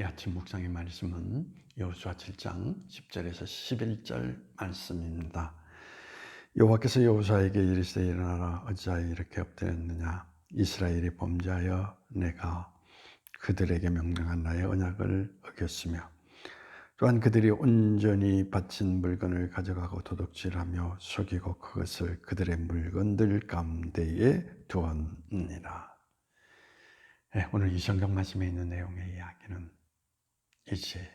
아침 묵상의 말씀은 여호수아 7장 10절에서 11절 말씀입니다. 여호와께서 여호수아에게 이르시되 일어나라 어찌하여 이렇게 엎드렸느냐 이스라엘이 범죄하여 내가 그들에게 명령한 나의 언약을 어겼으며 또한 그들이 온전히 바친 물건을 가져가고 도둑질하며 속이고 그것을 그들의 물건들 가운데에 두었느니라. 네, 오늘 이 성경 말씀에 있는 내용의 이야기는 이제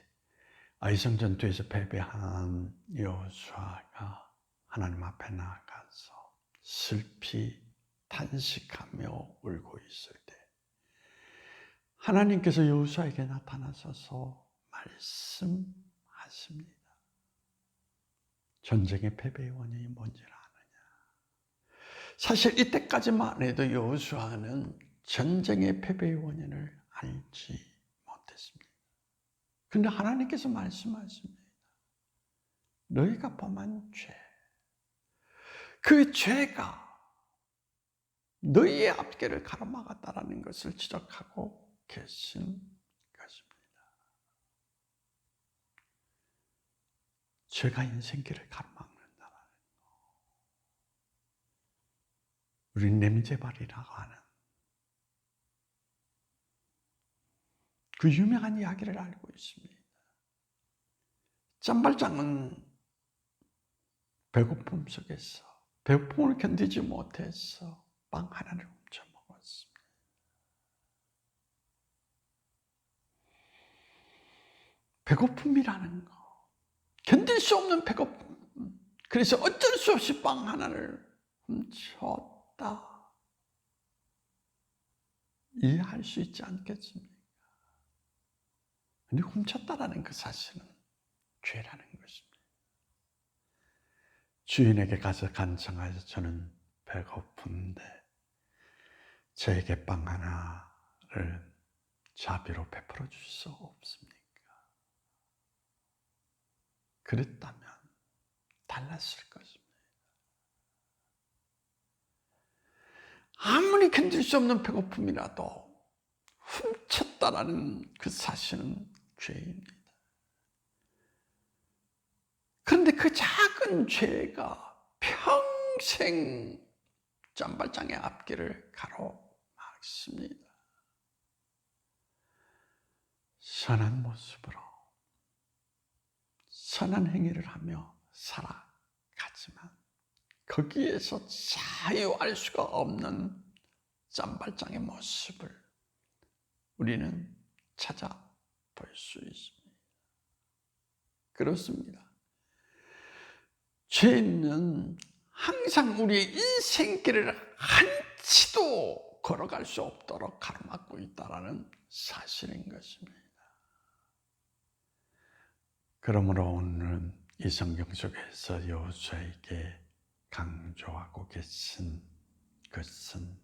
아이성 전투에서 패배한 여호수아가 하나님 앞에 나가서 슬피 탄식하며 울고 있을 때 하나님께서 여호수아에게 나타나셔서 말씀하십니다. 전쟁의 패배의 원인이 뭔지를 아느냐? 사실 이때까지만 해도 여호수아는 전쟁의 패배의 원인을 알지. 근데 하나님께서 말씀하십니다. 너희가 범한 죄, 그 죄가 너희의 앞길을 가로막았다라는 것을 지적하고 계신 것입니다. 죄가 인생길을 가로막는다라는 거. 우리 냄새발이라고 하는 그 유명한 이야기를 알고 있습니다. 짬발장은 배고픔 속에서 배고픔을 견디지 못해서 빵 하나를 훔쳐 먹었습니다. 배고픔이라는 거, 견딜 수 없는 배고픔. 그래서 어쩔 수 없이 빵 하나를 훔쳤다. 이해할 수 있지 않겠습니까? 근데 훔쳤다라는 그 사실은 죄라는 것입니다. 주인에게 가서 간청하여 저는 배고픈데 저에게 빵 하나를 자비로 베풀어 주실 수 없습니까? 그랬다면 달랐을 것입니다. 아무리 견딜 수 없는 배고픔이라도 훔쳤다라는 그 사실은 죄입니다. 그런데 그 작은 죄가 평생 짬발장의 앞길을 가로막습니다. 선한 모습으로 선한 행위를 하며 살아가지만 거기에서 자유할 수가 없는 짬발장의 모습을 우리는 찾아 볼 수 있습니다. 그렇습니다. 죄는 항상 우리의 인생길을 한치도 걸어갈 수 없도록 가로막고 있다는 사실인 것입니다. 그러므로 오늘은 이 성경 속에서 여호수아에게 강조하고 계신 것은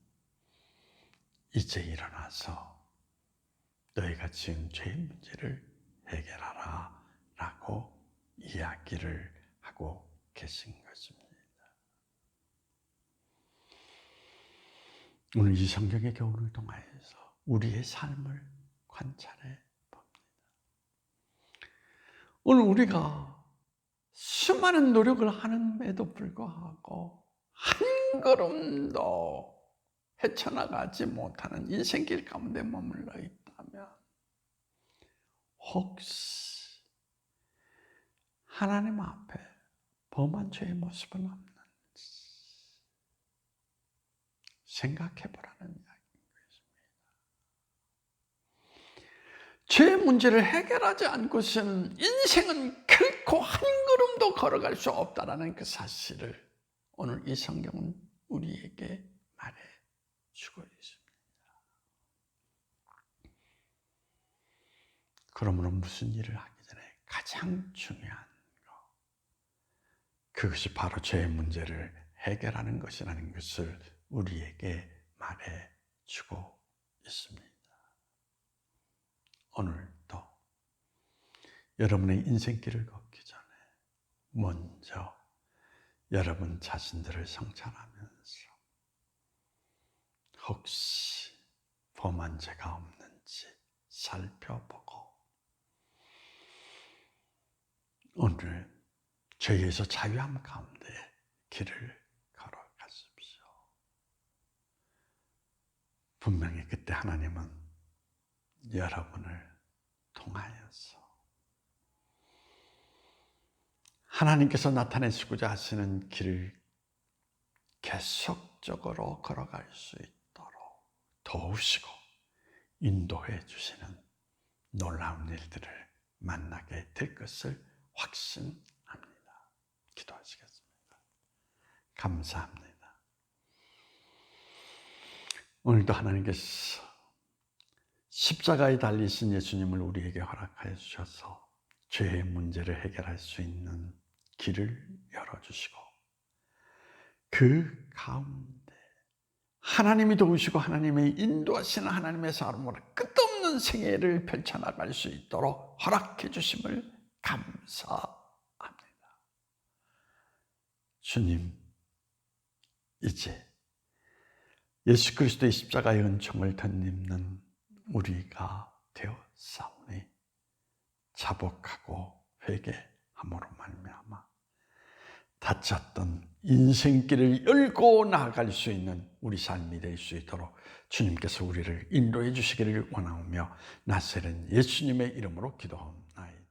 이제 일어나서 너희가 지은 죄의 문제를 해결하라 라고 이야기를 하고 계신 것입니다. 오늘 이 성경의 교훈을 통하여서 우리의 삶을 관찰해 봅니다. 오늘 우리가 수많은 노력을 하는데도 불구하고 한 걸음도 헤쳐나가지 못하는 인생길 가운데 머물러 있 다면 혹시 하나님 앞에 범한 죄의 모습은 없는지 생각해 보라는 이야기인 것입니다. 죄의 문제를 해결하지 않고서는 인생은 결코 한 걸음도 걸어갈 수 없다라는 그 사실을 오늘 이 성경은 우리에게 말해 주고 있습니다. 그러므로 무슨 일을 하기 전에 가장 중요한 그것이 바로 죄의 문제를 해결하는 것이라는 것을 우리에게 말해 주고 있습니다. 오늘도 여러분의 인생길을 걷기 전에 먼저 여러분 자신들을 성찰하면서 혹시 범한 죄가 없는지 살펴보고 오늘 죄에서 자유함 가운데 길을 걸어가십시오. 분명히 그때 하나님은 여러분을 통하여서 하나님께서 나타내시고자 하시는 길을 계속적으로 걸어갈 수 있도록 도우시고 인도해 주시는 놀라운 일들을 만나게 될 것을 확신합니다. 기도하시겠습니다. 감사합니다. 오늘도 하나님께서 십자가에 달리신 예수님을 우리에게 허락하여 주셔서 죄의 문제를 해결할 수 있는 길을 열어주시고 그 가운데 하나님이 도우시고 하나님의 인도하시는 하나님의 사람으로 끝없는 생애를 펼쳐나갈 수 있도록 허락해 주심을 감사합니다. 주님, 이제 예수 그리스도의 십자가의 은총을 덧입는 우리가 되었사오니 자복하고 회개함으로 말미암아 다쳤던 인생길을 열고 나아갈 수 있는 우리 삶이 될 수 있도록 주님께서 우리를 인도해 주시기를 원하오며 나세는 예수님의 이름으로 기도하옵나이다.